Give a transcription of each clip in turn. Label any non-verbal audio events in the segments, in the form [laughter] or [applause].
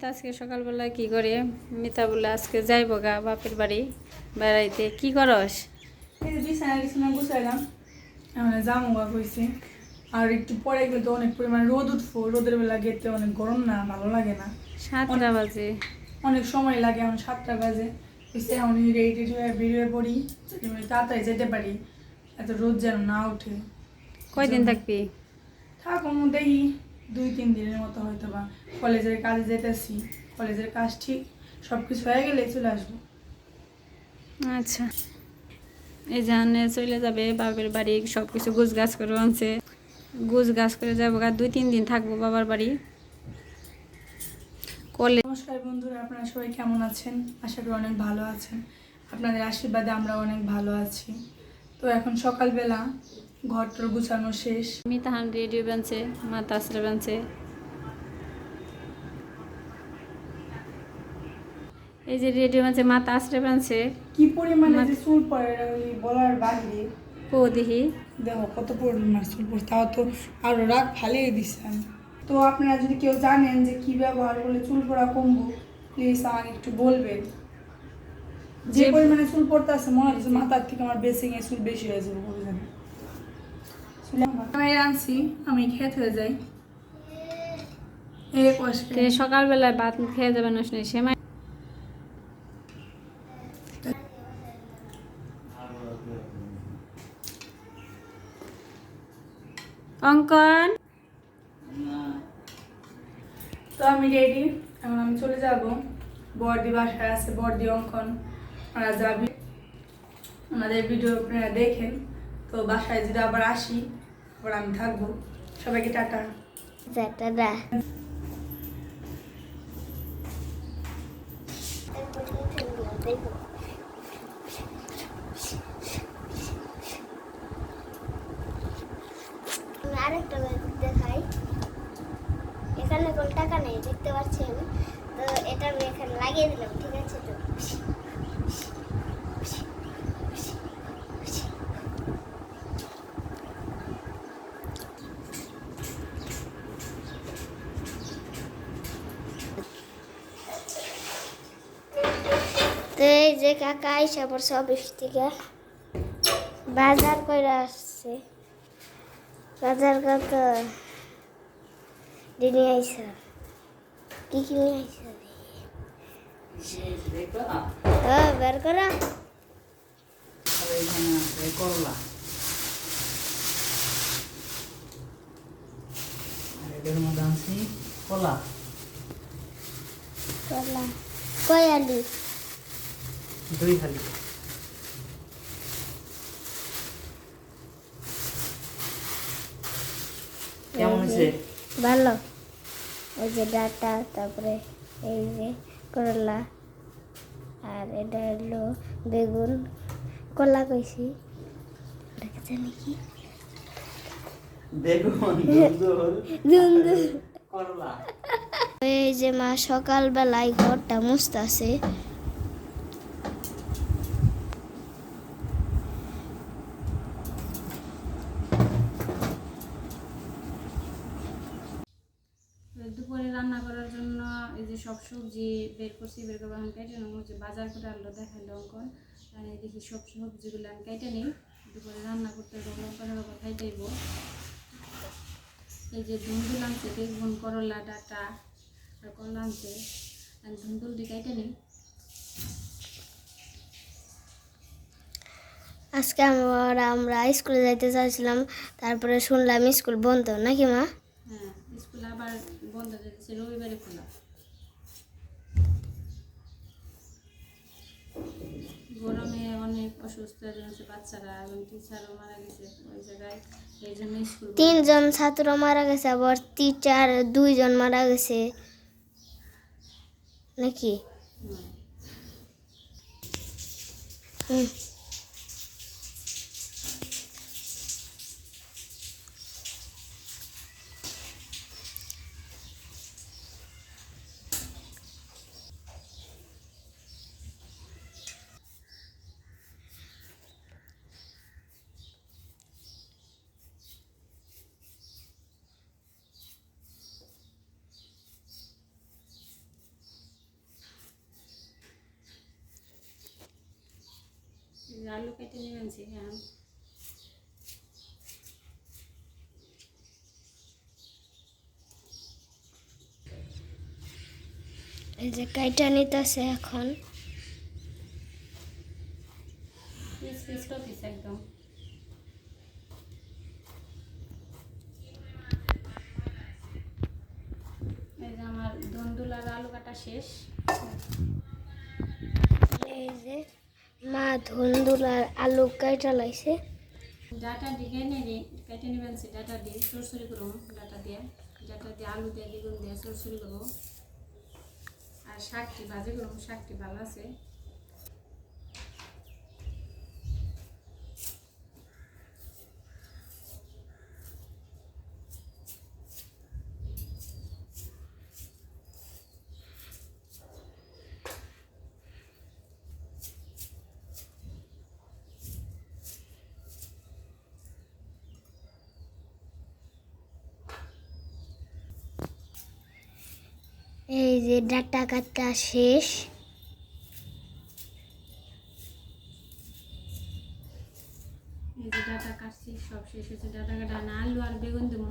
তো আজকে সকালবেলা কি করে? মিতা বলে আজকে যাইব গা বাপের বাড়ি বেড়াইতে। কি করস? বিছানা বিছানা গুছাইলাম। এখন জামু হয়েছে আর একটু পরে গেলে তো অনেক পরিমাণ রোদ উঠবো। রোদের বেলা গেতে অনেক গরম না ভালো লাগে না। সাতটা বাজে। অনেক সময় লাগে এখন সাতটা বাজে। হয়েছে এখন রেডি টেডি হয়ে বেরিয়ে পড়ি তাড়াতাড়ি যেতে পারি এত রোদ যেন না উঠে। কয়দিন থাকবি? থাকুন দেখি দুই তিন দিনের মতো হয়তো বা কলেজের কাজে যেতেছি কলেজের কাজ ঠিক সব কিছু হয়ে গেলে চলে আসব। আচ্ছা। এই জানে চলে যাবে বাপের বাড়ি সব কিছু গুছ গাছ করে আনছে। গুছ গাছ করে যাব গা দুই তিন দিন থাকব বাবার বাড়ি। কলেজ নমস্কার বন্ধুরা আপনারা সবাই কেমন আছেন? আশা করি অনেক ভালো আছেন। আপনাদের আশীর্বাদে আমরা অনেক ভালো আছি। তো এখন সকালবেলা ঘরটর গুছানো শেষ। মিতাহান রেডিও বানছে মা তাসরা বানছে এই যে রেডিও বানছে মা তাসরে বানছে কি পরিমাণে যে চুল পড়ে বলার বাইরে পো দেখি। দেখো কত পরিমাণ চুল পড়ে তাও তো আরও রাগ ফালিয়ে দিচ্ছে তো আপনারা যদি কেউ জানেন যে কি ব্যবহার করলে চুল পড়া কমবো প্লিজ আমাকে একটু বলবেন। যে পরিমাণে চুল পড়তে আছে মনে হচ্ছে মাথার থেকে আমার বেসিং এ চুল বেশি হয়ে যাবে আমি আনছি আমি খেতে হয়ে যাই। সকালবেলায় ভাত খেয়ে যাবেন সেমাই অঙ্কন? তো আমি রেডি এখন আমি চলে যাব। বর্দি বাসায় আছে বর্দি অঙ্কন ওরা যাবি ওনাদের ভিডিও আপনারা দেখেন। তো বাসায় যদি আবার আসি আবার আমি থাকব। সবাইকে টাটা। দাদা আমি আরেকটা ম্যাজিক দেখাই এখানে কোনো টাকা নেই দেখতে পাচ্ছেন তো এটা আমি এখানে লাগিয়ে দিলাম ঠিক আছে তো তো এই যে কাকা আইসা পড়ছে অফিস থেকে বাজার করে আসছে। বাজার কত দিনে আইসা। কি কি নিয়ে আইসা বের করা। করলা এটার মধ্যে আনছি কলা। করলা কই আলু দুই হালি। কেমন হয়েছে? ভালো। এই যে ডাটা তারপরে এই যে করলা আর এটা হলো বেগুন। কলা কইছি। ওটাকে জানি কি? বেগুন [laughs] করলা। এই যে মা সকালবেলায় ঘরটা মুছতাছে দুপুরে রান্না করার জন্য এই যে সব সবজি বের করছি বের করব আমি কেটে নেব। যে বাজার করে আনলো দেখাইলো অঙ্কন আর এই দেখি সব সবজিগুলো আমি কেটে নিই। দুপুরে রান্না করতে গেলে অঙ্কনের বাবা খাইতেইব এই যে ধুন্দুল আনছে বেগুন করলা ডাটা আর কলা আনছে আমি ধুন্দুলটি কেটে নিই। আজকে আমরা আমরা স্কুলে যাইতে চাইছিলাম তারপরে শুনলাম স্কুল বন্ধ নাকি মা? হ্যাঁ স্কুল আবার বন্ধ রবিবারে খোলা। গরমে অনেক অসুস্থ হয়ে বাচ্চারা এবং টিচারও মারা গেছে ওই জায়গায় এই জন্য স্কুল তিনজন ছাত্র মারা গেছে আবার টিচার দুইজন মারা গেছে। নাকি? হুম। আলু কেটে নিয়ে আনছি হ্যাঁ। এই যে কাইটা নিতেছে এখন। পিস পিস পিস একদম। এই যে আমার দন্দুলার আলু কাটা শেষ। এই যে মা ধন্দুলার আলু কাইটা লাইছে। ডাটা দিয়ে নেড়ে কেটে নেবেন সে ডাটা দিয়ে সরসরি করব ডাটা দিয়ে। ডাটা দিয়ে আলু দিয়ে বেগুন দিয়ে সরসরি করব আর শাকটি ভাজি করব শাকটি ভালো আছে। এই যে ডাটা কাটা শেষ। এই যে ডাটা কাটছি সব শেষ হয়েছে। ডাটা কাটা না আলু আর বেগুন দেবো।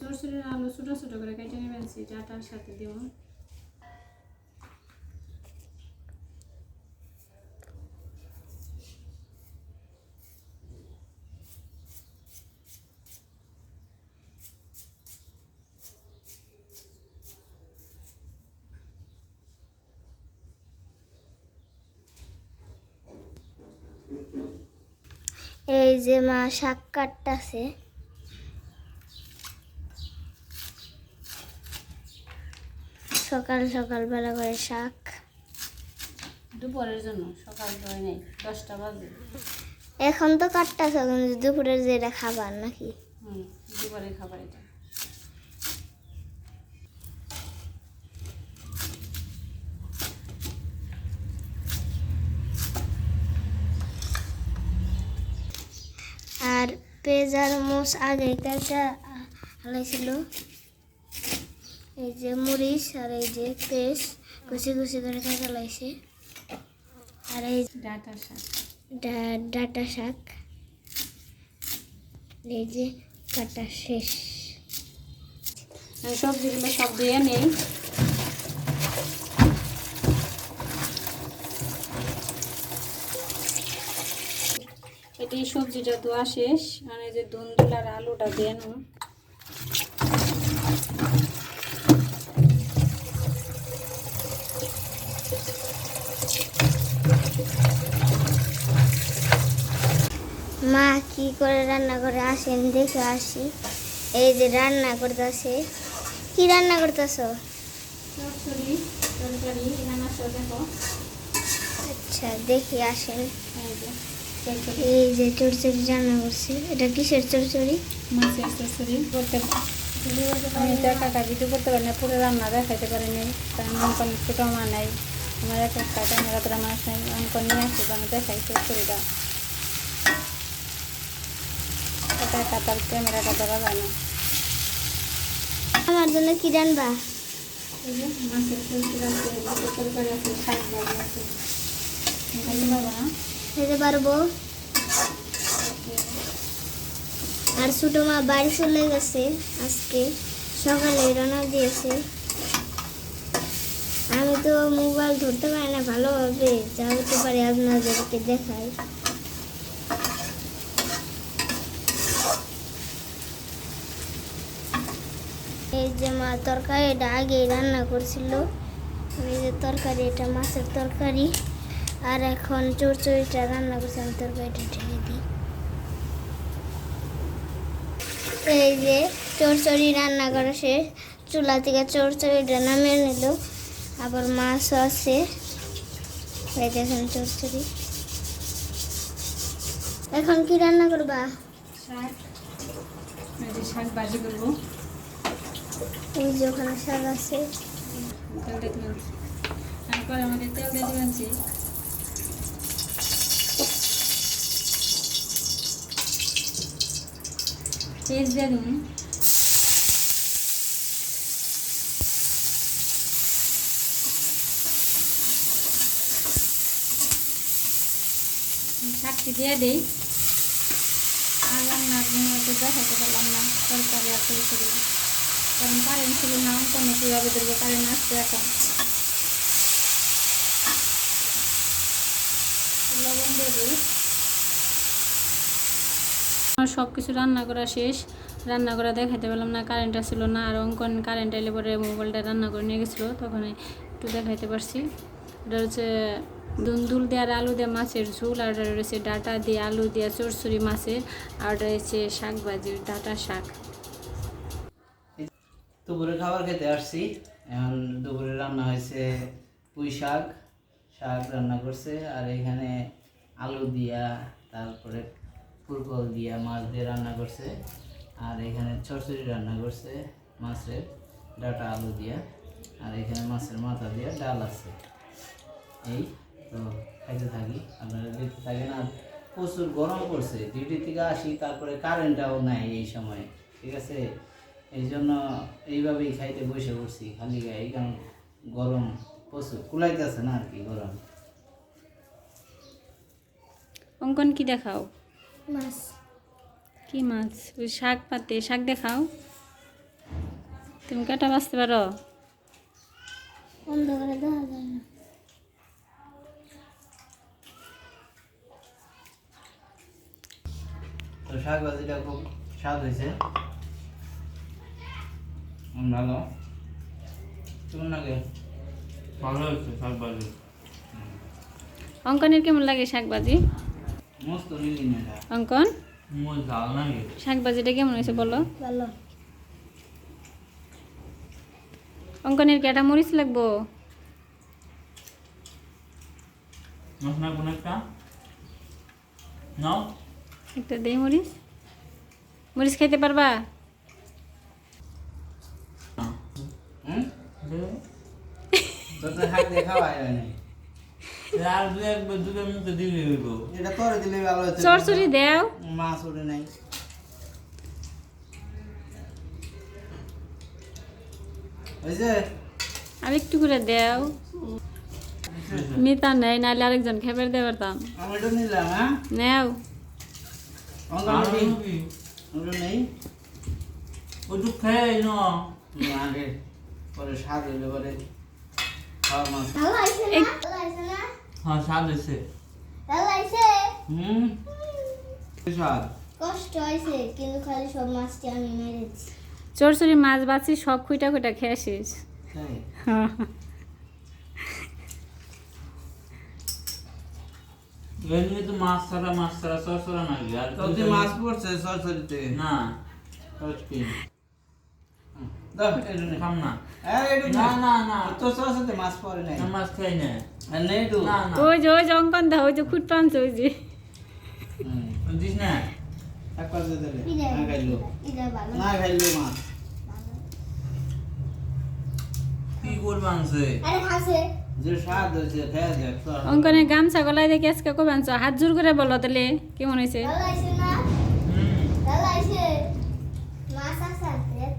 সরসরির আলু ছোটো ছোটো করে কেটে নেবেন সে ডাটার সাথে দেবো। এই যে মা শাক কাটতেছে। সকাল সকাল বেলা করে শাক। দুপুরের জন্য সকাল করে নেই দশটা বাজে। এখন তো কাটতেছে দুপুরের দুপুরের যেটা খাবার নাকি? হুম দুপুরের খাবার এটা আর পেঁয়াজ আর মোষ আগে কাটা হালাইছিল। এই যে মরিচ আর এই যে পেস্ট কুচি কুচি করে কাটা লাইছে। আর এই ডাটা শাক। ডা- ডাটা শাক। এই যে কাটা শেষ। সবজিগুলো সব দিয়ে নেই। এটি সবজিটা ধোয়া শেষ। মানে যে দুন্দুলার আলুটা দিয়ে নেব মা কি করে রান্না করে আসেন? দেখে আসি। এই যে রান্না করতেছে। কি রান্না করতেছ? আচ্ছা দেখি আসেন। এই যে চড়চড়ি রান্না করছে এটা কিসের চড়চড়ি মাছের চচ্চড়ি করতে আমি তো একা একা ভিডিও করতে পারি না পুরো রান্না দেখাইতে পারি নাই। কারণ অঙ্কন ছোটো মা নাই। আমার এক একটা ক্যামেরা তোরা মাছ নাই অঙ্কন নিয়ে আসি আমি দেখাই চচ্চড়িটা একা একা তার ক্যামেরাটা ধরা যায় না। আমার জন্য কি রান্না মাছের চচ্চড়ি আছে তরকারি আছে শাক ভাজি আছে। না? খেতে পারব। আর ছোটো মা বাড়ি চলে গেছে আজকে। সকালে রান্না দিয়েছে। আমি তো মোবাইল ধরতে পারি না, ভালোভাবে যা হতে পারে আপনাদেরকে দেখাই। এই যে মা তরকারিটা আগে রান্না করছিল। এই যে তরকারি, এটা মাছের তরকারি। আর এখন চোর চড়চড়িটা রান্না করছে আমি তরকারিটা ঢেলে দিই। এই যে চড়চড়ি রান্না করা শেষ চুলা থেকে চোর চড়চড়িটা নামিয়ে নিল। আবার মাছও আছে। এই দেখেন চড়চড়ি এখন কি রান্না করবা? শাক। ভাজি করব। ওই যে ওখানে শাক আছে। তেল দিয়ে আমি আমাদের তেল দিয়ে చేసేది শাকটি দিয়ে দিই। আর রান্নার মতো দেখাতে পারলাম না। তরকারি আর তরকারি কারণ কারেন্ট ছিল না কমে কীভাবে ধরবো কারেন্ট আসছে এখন। লবণ দিয়ে দিই। আমার সব কিছু রান্না করা শেষ। রান্না করা দেখাতে পারলাম না কারেন্ট আসছিল না, আর অঙ্কন কারেন্ট এলে পরে মোবাইলটা রান্না করে নিয়ে গেছিল, তখন একটু দেখাইতে পারছি। এটা হচ্ছে দুন্দুল দিয়ে আর আলু দিয়ে মাছের ঝোল, আর রয়েছে ডাটা দিয়ে, আলু দিয়ে, চরচুরি মাছের, আর হচ্ছে শাক ভাজি ডাটা শাক। দুপুরে খাবার খেতে আসছি। এখন দুপুরে রান্না হয়েছে পুঁই শাক শাক রান্না করছে, আর এখানে আলু দিয়া, তারপরে ফুলকল দিয়া মাছ দিয়ে রান্না করছে। আর এখানে চচ্চড়ি রান্না করছে মাছের ডাটা আলু দিয়া। আর এখানে মাছের মাথা দিয়া ডাল আছে। এই তো খাইতে থাকি, আপনারা দেখতে থাকেন। আর প্রচুর গরম পড়ছে, ডিউটি থেকে আসি, তারপরে কারেন্টটাও নাই এই সময়, ঠিক আছে? এই জন্য এইভাবেই খাইতে বসে পড়ছি, খালি গায়ে, কারণ গরম প্রচুর, কুলাইতেছে না আর কি গরম। অঙ্কন কি দেখাও? মাছ। কি মাছ? ওই শাক পাতে শাক দেখাও তুমি কাটা বাঁচতে পারো? অন্ধকারে দেখা যায় না। তো শাক ভাজিটা খুব স্বাদ হয়েছে। ভালো। কেমন লাগে? ভালো হয়েছে শাক ভাজি। অঙ্কনের কেমন লাগে শাক ভাজি? অঙ্কন? মোর ঝাল লাগে শাক ভাজিটা কেমন হয়েছে বলো? ভালো। অঙ্কনের কি একটা মরিচ লাগবো? একটা? নাও। একটা দেই মরিচ। মরিচ খাইতে পারবা? হুম? [laughs] আর দু একবার দুধের মুখে দিলে হইব। এটা তোরে দিলে ভালো হচ্ছে চরচুরি দেও। মাছ ওঠে নাই। আর একটু করে দেও। মিতা নেই নাহলে আরেকজন খেপের দিয়ে পারতাম হ্যাঁ? নেও। পরে স্বাদ হইলে পরে খাওয়া মাছ ভালো আছে না ভালো আছে না হ্যাঁ স্বাদ হয়েছে। হুম। স্বাদ? কষ্ট হয়েছে কিন্তু খালি সব মাছটি আমি মেরেছি চরচুরি মাছ বাছি সব খুঁটা খুঁটা খেয়ে শেষ। তাই? এমনি তো মাছ ছাড়া মাছ ছাড়া সরসরা নাকি? আর মাছ পড়ছে সরসরিতে না সরসরি দাও এটা নে খাম না। আরে এটা না না না। তো সরসরিতে মাছ পড়ে নাই। না, মাছ খাই না আর নেই তো না না। ওই যে ওই যে অঙ্কন দাও ওই যে খুঁট পানছে ওই যে। দিস না? এক পাশে দিলে না খাইলো। না খাইলো মাছ। কি করবে আনছে? আরে হাসে যে স্বাদ হয়েছে খেয়ে দেখ তো গামছা গলায় দেখে আজকে কবে আনছো হাত জোর করে বলো তাহলে কেমন হয়েছে ভালো না হুম ভালো আছে মাছ আছে এত জোর করে বলো। খুব স্বাদ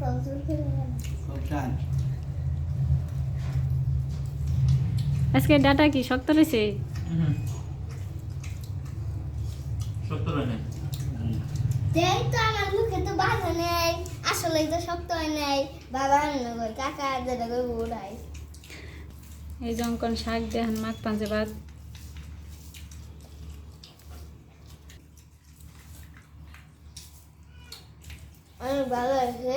আজকে ডাটা কি? শক্ত রয়েছে? তো আমার মুখে তো বাধা নেই। আসলে তো শক্ত হয় নাই। বাবা কাকা দাদা কই বুড়াই এই শাক মাছ অনেক ভালো আছে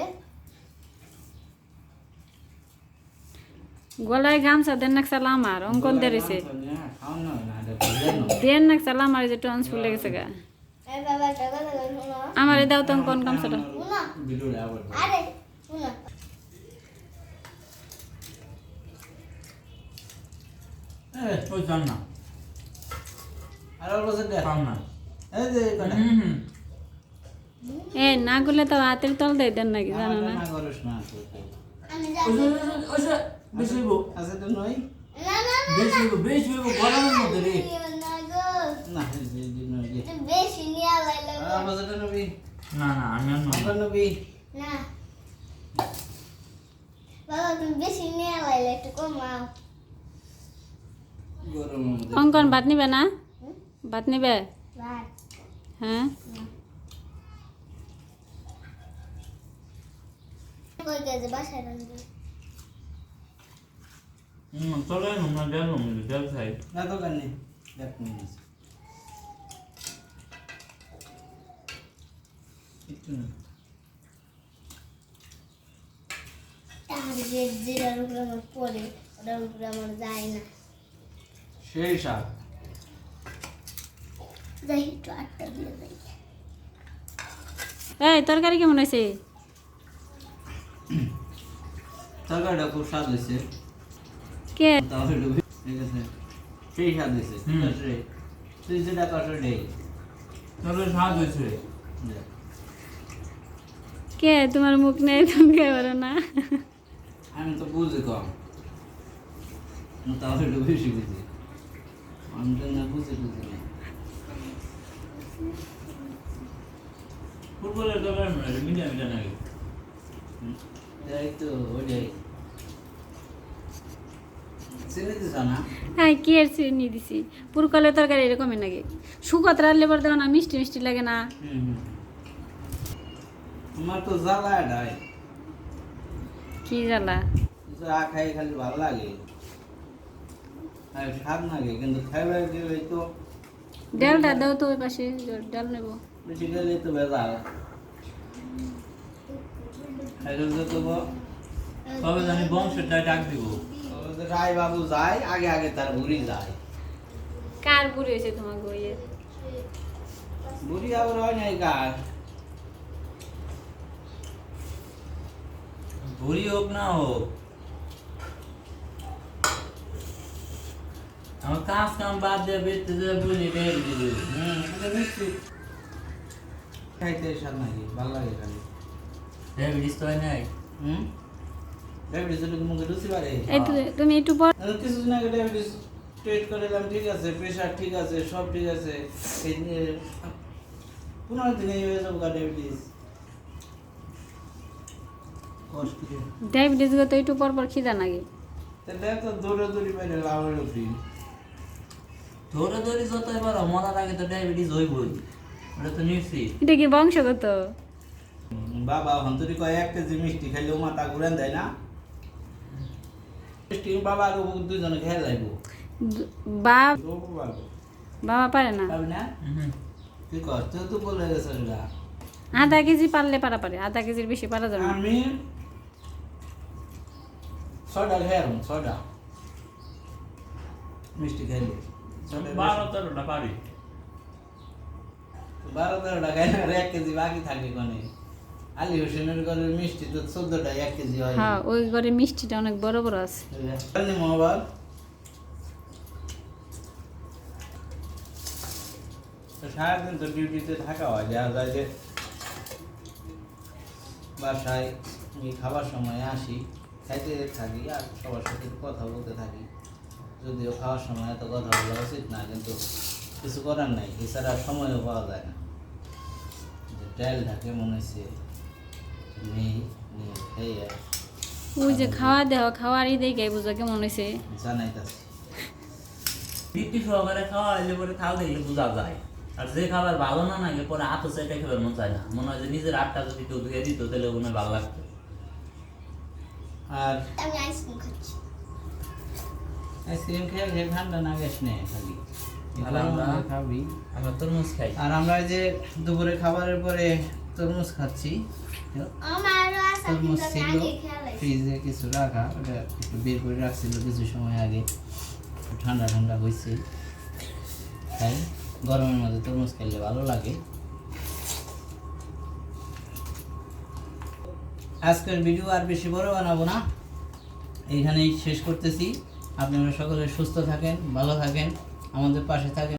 গলায় গামছা দেন নাক সালাম আর অঙ্কন না না না দেন নাক সালাম আর এই যে ট্রান্স ফুলে গেছে গা। আমার দাও তো অঙ্কন গামছাটা। না। না। এ না করলে তো হাতের তল দিয়ে দেন নাকি জানো না? বেশি হইব। আছে তো বেশি হইব বেশি হইব গরমের মধ্যে রে। না বেশি নিয়ে না না আমি আর নয়। আমরা না। বাবা তুমি বেশি নিয়ে লাইলে একটু কমাও। অঙ্কন ভাত নিবে না? ভাত নিবে? হ্যাঁ? বাসায় রান্না হুম চলে না গেলাম জল খাই না নেই দেখ একটু না যে উপরে আমার ওটার উপরে আমার যায় না সেই যাই একটু আটটা দিয়ে যাই এই তরকারি কেমন হয়েছে তরকারিটা খুব স্বাদ হয়েছে কে ঠিক আছে সেই স্বাদ হয়েছে তুই যেটা কষ্ট নেই তবে স্বাদ হয়েছে। কে? তোমার মুখ নেই তুমি কে না। আমি তো বুঝি কম। তাহলে একটু বেশি বুঝি। আমি তো না বুঝি বুঝি না। ফুটবলের দলের মিডিয়া মিডিয়া নাকি। এই তো ওইটাই। হ্যাঁ কি এর চিনি দিছি? পুরকলের তরকারি এরকমই নাকি? শুকত রাখলে পরে দেখো না মিষ্টি মিষ্টি লাগে না। আমার তো জ্বালা এটাই কি জ্বালা? চা খাই খালি ভালো লাগে। আর স্বাদ লাগে কিন্তু খাইবার গেলে তো ডালটা দাও তো ওই পাশে ডাল নেব। বেশি গেলে তো খাইলে তো তবে জানি বংশের ডাক দিব। রায় বাবু যায় আগে আগে তার বুড়ি যায়। কার বুড়ি হয়েছে তোমার বইয়ে বুড়ি আবার হয় নাই কার? ভুরি হোক না হোক। আমার কাজ কাম বাদ দিয়ে বেরতে দিয়ে বুঝি বের দিবি। হুম মিষ্টি খাইতে স্বাদ নাকি? ভালো লাগে খালি। হয় নাই। হুম? তুমি একটু পর আমি কিছুদিন আগে ডায়াবেটিস টেস্ট করে এলাম ঠিক আছে প্রেশার ঠিক আছে সব ঠিক আছে। পনেরো দিনে হয়ে যাব ডায়াবেটিস কি? ডায়াবেটিস তো একটু পর পর খিদা নাকি তো দৌড়ে দৌড়ি বাইরে লাভের উপরি ধরে ধরে যত এবার মরার আগে তো ডায়াবেটিস হইবই। ওটা তো নিশ্চিত। এটা কি বংশগত? বাবা হন্তরি কয় এক কেজি মিষ্টি খাইলেও মাথা ঘুরান দেয় না। মিষ্টি বাবা আর দুজনে খেয়ে যাইব। বাপ বাবা। পারে না। পারবি না? তুই কর? তো বলে গেছে ওটা আধা কেজি পারলে পারা পারে আধা কেজির বেশি পারা যাবে আমি মিষ্টি খাইলে। বারো তেরোটা পারি। বারো তেরোটা খাইলে এক কেজি বাকি থাকে কোনে। আলী হোসেনের ঘরের মিষ্টি তো চোদ্দটা এক কেজি হয়। হ্যাঁ ওই ঘরে মিষ্টিটা অনেক বড় বড় আছে। মোবাইল সারাদিন তো ডিউটিতে থাকা হয় যা যায় যে বাসায় খাবার সময় আসি খাইতে থাকি আর সবার সাথে কথা বলতে থাকি। যদিও খাওয়ার সময় এত কথা বলা উচিত না কিন্তু কিছু করার নাই এছাড়া সময়ও পাওয়া যায় না। যে ডাল থাকে মনে হচ্ছে ওই যে খাওয়া দেওয়া খাওয়ারই দেখে বুঝা কেমন হয়েছে জানাইতাছি। তৃপ্তি সহকারে খাওয়া হইলে পরে খাওয়া দেখলে বোঝা যায়। আর যে খাবার ভালো না লাগে পরে সেটা মন চায় না। মনে হয় যে নিজের আটটা যদি কেউ ধুয়ে দিত তাহলে মনে ভালো লাগতো। আর আমি আইসক্রিম খাচ্ছি। আইসক্রিম খেয়ে খেয়ে ঠান্ডা না গেছ নে খালি আমরা? খাবি। আমরা তরমুজ খাই। আর আমরা এই যে দুপুরে খাবারের পরে তরমুজ খাচ্ছি। তরমুজ ছিল খেয়ালাই ফ্রিজে কিছু রাখা ওটা একটু বের করে রাখছিল কিছু সময় আগে। ঠান্ডা ঠান্ডা হয়েছে। তাই গরমের মধ্যে তরমুজ খেলে ভালো লাগে। আজকের ভিডিও আর বেশি বড় বানাবো না। এইখানেই শেষ করতেছি। আপনারা সকলে সুস্থ থাকেন ভালো থাকেন আমাদের পাশে থাকেন।